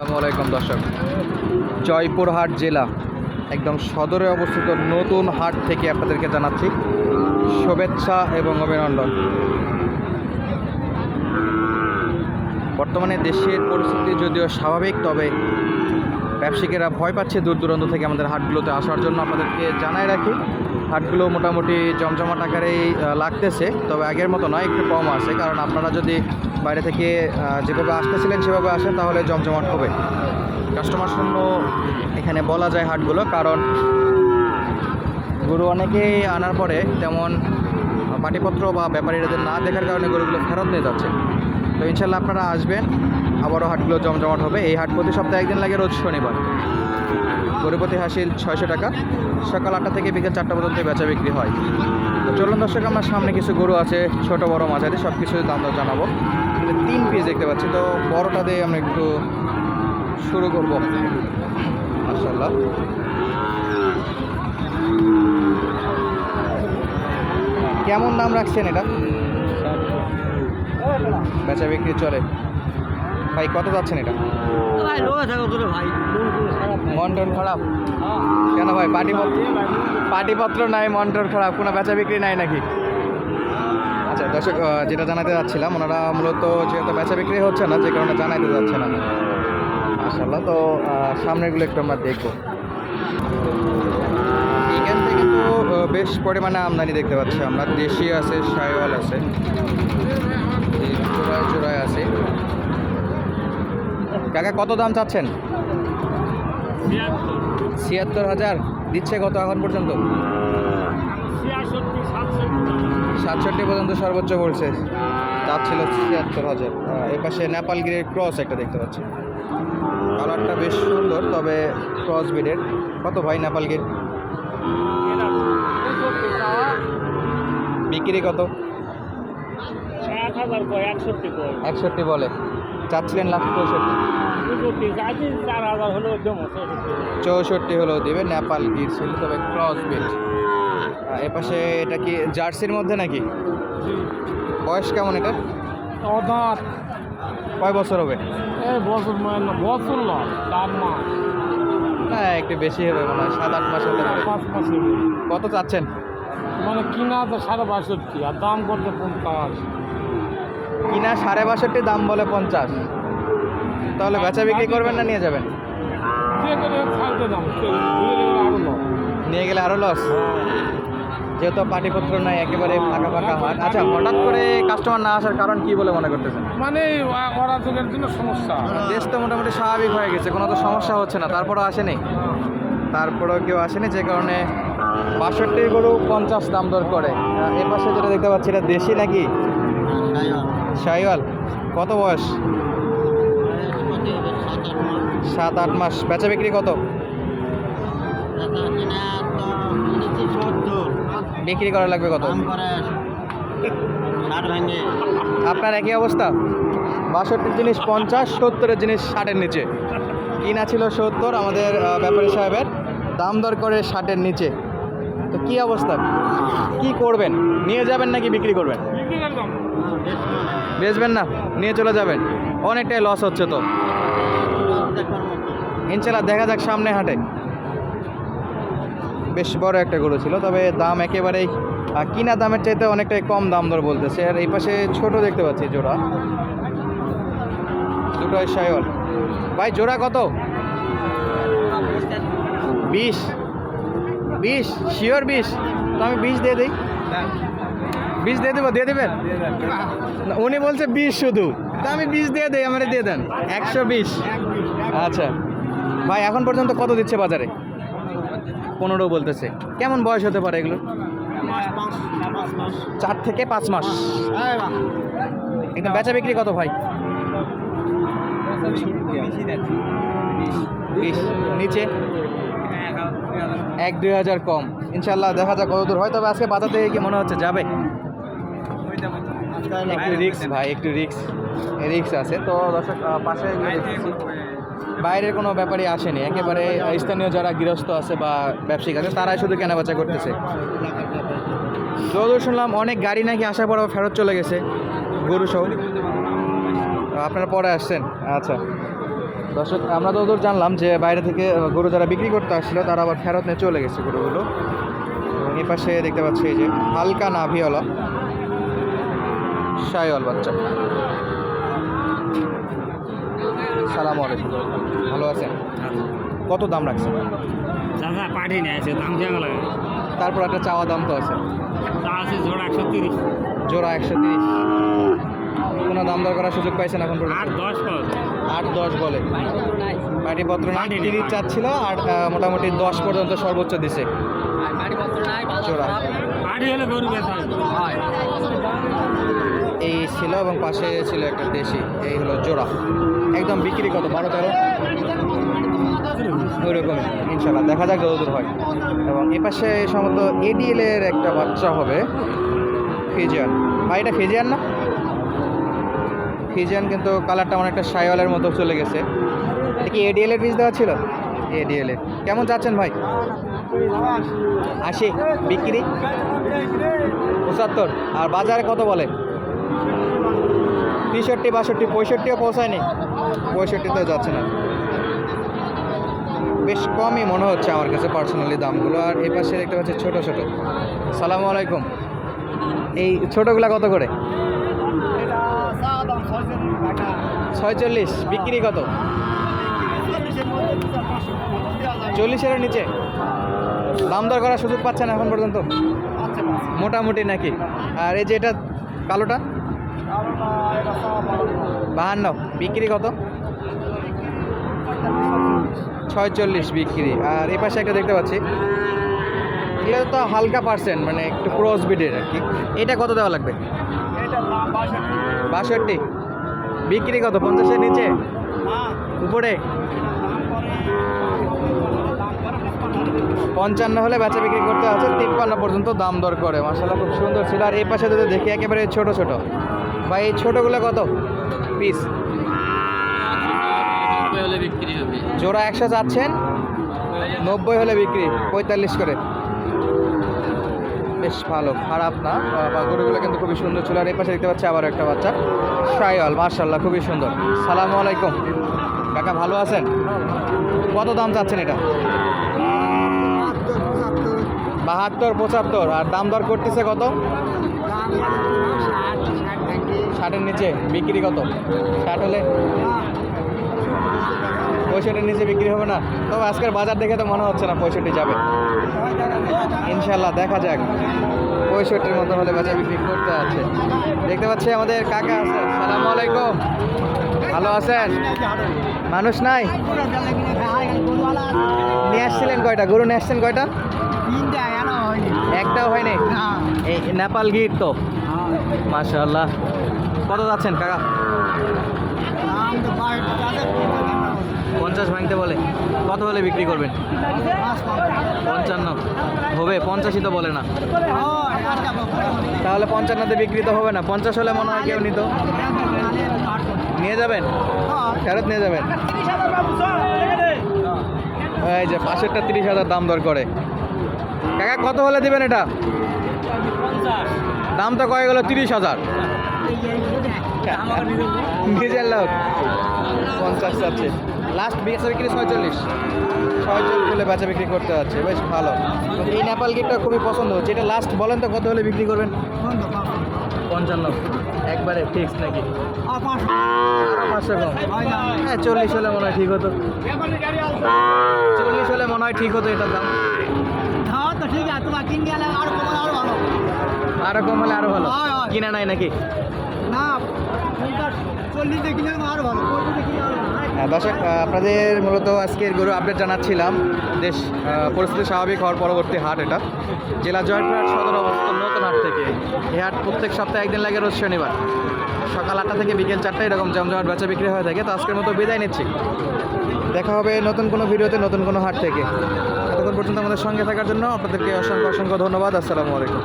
আসসালামু আলাইকুম, দর্শক। জয়পুরহাট জেলা, একদম সদরে অবস্থিত নতুন হাট থেকে আপনাদেরকে জানাচ্ছি শুভেচ্ছা এবং অভিনন্দন। বর্তমানে দেশের পরিস্থিতি যদিও স্বাভাবিক, তবে ব্যবসায়িকেরা ভয় পাচ্ছে দূর দূরান্ত থেকে আমাদের হাটগুলোতে আসার জন্য। আপনাদেরকে জানাই রাখি, হাটগুলো মোটামুটি জমজমাট আকারেই লাগতেছে, তবে আগের মতো নয়, একটু কম আছে। কারণ আপনারা যদি বাইরে থেকে যেভাবে আসতেছিলেন, সেভাবে আসেন, তাহলে জমজমাট হবে। কাস্টমার শূন্য এখানে বলা যায় হাটগুলো, কারণ গরু অনেকেই আনার পরে তেমন পাটিপত্র বা ব্যাপারীদের না দেখার কারণে গরুগুলো ফেরত নিয়ে যাচ্ছে। তো ইনশাল্লাহ আপনারা আসবেন। আবারও হাটগুলো জমজমাট হবে। এই হাট প্রতি সপ্তাহে একদিন লাগে রোজ শনিবার। গরুপতি হাসিল ছয়শো টাকা। সকাল আটটা থেকে বিকেল চারটা পর্যন্ত বেচা বিক্রি হয়। তো চলুন দর্শক, আমার সামনে কিছু গরু আছে, ছোট, বড়, মাঝারি সব কিছুর দাম দর জানাব। তিন পিস দেখতে পাচ্ছি। তো বড়টা দিয়ে আমরা একটু শুরু করব। মাশাল্লাহ কেমন দাম রাখছেন এটা? বেচা বিক্রি চলে। ভাই কত যাচ্ছেন এটা? মন টন খারাপ কেন ভাই পাটিপত্র পাটিপত্র নাই মন টন খারাপ কোনো বেচা বিক্রি নাই নাকি? আচ্ছা দর্শক যেটা জানাতে যাচ্ছিলাম ওনারা মূলত যেহেতু বেচা বিক্রি হচ্ছে না যে কারণে জানাইতে যাচ্ছে না। মাসাল্লাহ তো সামনেগুলো একটু আমরা দেখব। বেশ পরিমাণে আমদানি দেখতে পাচ্ছি আমরা। দেশি আছে সাইওয়াল আছে। চোরায় চোরায় আছে। কাকা, কত দাম চাচ্ছেন? ছিয়াত্তর হাজার। দিচ্ছে কত এখন পর্যন্ত? সাতষট্টি পর্যন্ত সর্বোচ্চ পড়ছে তার ছিল ছিয়াত্তর হাজার। এ পাশে নেপালগিরির ক্রস একটা দেখতে পাচ্ছি। কালারটা বেশ সুন্দর, তবে ক্রস বিডের কত ভাই নেপালগির বিক্রি কত? একষট্টি বলে। চাচ্ছিলেন পঁয়ষট্টি হাজার হলেও চৌষট্টি। হলেও দেবে নেপাল গির ছিল তবে ক্রস বিট এপাশে এটা কি জার্সির মধ্যে নাকি? বয়স কেমন এটা? অদাঁত কয় বছর হবে? বছর মানে বছর নয় চার মাস। না একটু বেশি হবে মনে হয় সাত আট মাস হতে পারে। কত চাচ্ছেন? মানে কিনা তো সাড়ে বাষট্টি আর দাম করতে পঞ্চাশ। কিনা সাড়ে বাষট্টি দাম বলে পঞ্চাশ। তাহলে বেচা বিক্রি করবেন না নিয়ে যাবেন? যে করে ছাড়তে দাম ধুয়ে গেলে আরও লস নিয়ে যেহেতু পাটিপত্র নাই একেবারে ফাঁকা ফাঁকা হয়। আচ্ছা হঠাৎ করে কাস্টমার না আসার কারণ কি বলে মনে করতেছেন? মানে অরাজকের জন্য সমস্যা। দেশ তো মোটামুটি স্বাভাবিক হয়ে গেছে কোনো তো সমস্যা হচ্ছে না তারপরও আসেনি। তারপরেও কেউ আসেনি যে কারণে বাষট্টি গরু পঞ্চাশ দাম দর করে। আহ, এ পাশে যেটা দেখতে পাচ্ছি এটা দেশি নাকি? শাহিওয়াল। কত বয়স? সাত আট মাস। বেচা বিক্রি কত? বিক্রি করা লাগবে কত? আপনার একই অবস্থা? বাষট্টির জিনিস পঞ্চাশ সত্তরের জিনিস ষাটের নিচে। কিনা ছিল সত্তর আমাদের ব্যাপারী সাহেবের। দাম দর করে ষাটের নিচে। তো কি অবস্থা? কি করবেন? নিয়ে যাবেন নাকি বিক্রি করবেন? বেচবেন না, নিয়ে চলে যাবেন। অনেকটাই লস হচ্ছে তো। ইনশাল্লাহ দেখা যাক সামনে হাটে। বেশ বড় একটা গরু ছিল, তবে দাম একেবারেই কিনা দামের চাইতে অনেকটাই কম দাম দর বলতেছে। আর এই পাশে ছোট দেখতে পাচ্ছি জোড়া। দুটোই সায়ল ভাই, জোড়া কত? বিশ। বিশ শিওর বিশ। তো আমি বিশ দিয়ে দিই। বিশ দিয়ে দেবো, দিয়ে দেবেন? উনি বলছে বিশ শুধু। তা আমি বিশ দিয়ে দেই, আমার দিয়ে দেন। একশো বিশ। আচ্ছা। ভাই, এখন পর্যন্ত কত দিচ্ছে বাজারে? পনেরো বলতেছে। কেমন বয়স হতে পারে এগুলো? চার থেকে পাঁচ মাস। একদম বেচা বিক্রি কত ভাই? নিচে? এক দুই হাজার কম। ইনশাল্লাহ দেখা যাক কত দূর হয়। তবে আজকে বাজার থেকে কি মনে হচ্ছে? যাবে? একটু রিক্স ভাই, একটু রিক্স রিক্স আছে। তো দর্শক পাশে বাইরের কোনো ব্যাপারই আসেনি। একেবারে স্থানীয় যারা গৃহস্থ আছে বা ব্যবসায়িক আছে, তারাই শুধু কেনাবেচা করতেছে। যতদূর শুনলাম অনেক গাড়ি নাকি আসার পরও ফেরত চলে গেছে। গরু সহ। আপনারা পরে আসছেন। আচ্ছা। দর্শক আমরা তো ওদের জানলাম যে বাইরে থেকে গরু যারা বিক্রি করতে আসছিল তারা আবার ফেরত নিয়ে চলে গেছে গরুগুলো। এবং এই পাশে দেখতে পাচ্ছি এই যে হালকা নাভিওয়ালা সাইওয়াল বাচ্চা। সালাম আলাইকুম। ভালো আছেন? কত দাম রাখছেন? দাদা পাঠিয়ে নিয়ে আছে দাম কেমন লাগে। তারপর একটা চাওয়া দাম তো আছে। তা আছে জোড়া একশো তিরিশ। জোড়া একশো তিরিশ। কোনো দাম দর করার সুযোগ পাইছেন এখন পর্যন্ত? আট দশ বলে। পাটিপত্র নাই তিরিশ চাচ্ছিল আর মোটামুটি দশ পর্যন্ত সর্বোচ্চ দিছে। এই ছিল এবং পাশে ছিল একটা দেশি এই হলো জোড়া। একদম বিক্রি কত বারো তেরো? ওইরকম ইনশাল্লাহ দেখা যাক যতদূর হয়। এবং এ পাশে সম্ভবত এডিএল এর একটা বাচ্চা হবে ফিজিয়ান। ভাই এটা ফিজিয়ান না? ফিজিয়ান, কিন্তু কালারটা অনেকটা সাইওয়ালের মতো চলে গেছে। কি এডিএল এর বীজ দেওয়া ছিল? এডিএল এর। কেমন যাচ্ছেন ভাই? আশি। বিক্রি? পঁচাত্তর। আর বাজারে কত বলে? তেষট্টি, বাষট্টি, পঁয়ষট্টিও পৌঁছায়নি। পঁয়ষট্টিতেও যাচ্ছে না। বেশ কমই মনে হচ্ছে আমার কাছে পার্সোনালি দামগুলো। আর এই পাশে দেখতে পাচ্ছি ছোটো ছোটো। সালামু আলাইকুম। এই ছোটোগুলা কত করে? ছয়চল্লিশ, বিক্রি কত? চল্লিশের নিচে। দাম দর করার সুযোগ পাচ্ছেন এখন পর্যন্ত? মোটামুটি নাকি? আর এই যে এটা কালোটা? বাহান্ন, বিক্রি কত? ছয়চল্লিশ বিক্রি। আর এই পাশে একটা দেখতে পাচ্ছি। এগুলো তো হালকা পার্সেন্ট মানে একটু ক্রস বিডের আর কি। এটা কত দেওয়া লাগবে? বাষট্টি। বিক্রি কত? পঞ্চাশের নিচে? উপরে? পঞ্চান্ন হলে বেচা বিক্রি করতে আছে তিপ্পান্ন পর্যন্ত দাম দর করে। মাসাল্লাহ খুব সুন্দর ছিল। আর এই পাশে যদি দেখি একেবারে ছোট ছোট। বা এই ছোটোগুলো কত? পিস। জোড়া একশো চাচ্ছেন? নব্বই হলে বিক্রি পঁয়তাল্লিশ করে। বেশ ভালো, খারাপ না। গরুগুলো কিন্তু খুবই সুন্দর ছিল। আর এই পাশে দেখতে পাচ্ছি আবার একটা বাচ্চা। সাইওয়াল মার্শাল্লাহ খুবই সুন্দর। সালামু আলাইকুম। কাকা, ভালো আছেন? কত দাম চাচ্ছেন এটা? বাহাত্তর, পঁচাত্তর। আর দাম দর করতেছে কত? ষাটের নিচে। বিক্রি কত? ষাট হলে? পঁয়ষট্টির নিচে বিক্রি হবে না। তবে আজকের বাজার দেখে তো মনে হচ্ছে না পঁয়ষট্টি যাবে। ইনশাল্লাহ দেখা যাক। পঁয়ষট্টির মতো হলে বেচা বিক্রি করতে আছে। দেখতে পাচ্ছি আমাদের কাকা আছে। সালাম আলাইকুম। ভালো আছেন? মানুষ নাই? নিয়ে আসছিলেন কয়টা? গরু নিয়ে আসছেন কয়টা? একটাও হয়নি? এই নেপাল গির তো। মাশাআল্লাহ। কত যাচ্ছেন কাকা? পঞ্চাশ ভাঙতে বলে কত হলে বিক্রি করবেন পঞ্চান্ন হবে পঞ্চাশই তো বলে না তাহলে পঞ্চান্নতে বিক্রি তো হবে না পঞ্চাশ হলে মনে হয় কেউ নিত নিয়ে যাবেন ফেরত নিয়ে যাবেন এই যে পাশেরটা তিরিশ হাজার দাম দর করে কাকা কত হলে দিবেন এটা দাম তো কয়ে গেল তিরিশ হাজার নিজের লোক পঞ্চাশ যাচ্ছে। লাস্ট বেচা বিক্রি ছয়চল্লিশ। ছয়চল্লিশ হলে বেচা বিক্রি করতে যাচ্ছে। বেশ ভালো। এই নেপাল গেটটা খুবই পছন্দ। হচ্ছে এটা লাস্ট বলেন তো কত হলে বিক্রি করবেন? পঞ্চান্ন। একবারে ফিক্স নাকি? আরও পাঁচশো কম। হ্যাঁ চল্লিশ হলে মনে হয় ঠিক হতো। চল্লিশ হলে মনে হয় ঠিক হতো এটার দাম। আরও কম হলে আরও ভালো। কিনা নাই নাকি? হ্যাঁ দর্শক আহ, আপনাদের মূলত আজকের গরু আপডেট জানাচ্ছিলাম। দেশ পরিস্থিতি স্বাভাবিক হওয়ার পরবর্তী হাট এটা। জেলা জয়পুরহাট সদর অবস্থিত নতুন হাট থেকে। এই হাট প্রত্যেক সপ্তাহে একদিন লাগে রোজ শনিবার। সকাল আটটা থেকে বিকেল চারটা এরকম জমজমাট বেচা বিক্রি হয়ে থাকে। তো আজকের মতো বিদায় নিচ্ছি। দেখা হবে নতুন কোনো ভিডিওতে নতুন কোনো হাট থেকে। ততক্ষণ পর্যন্ত আমাদের সঙ্গে থাকার জন্য আপনাদেরকে অসংখ্য অসংখ্য ধন্যবাদ। আসসালামু আলাইকুম।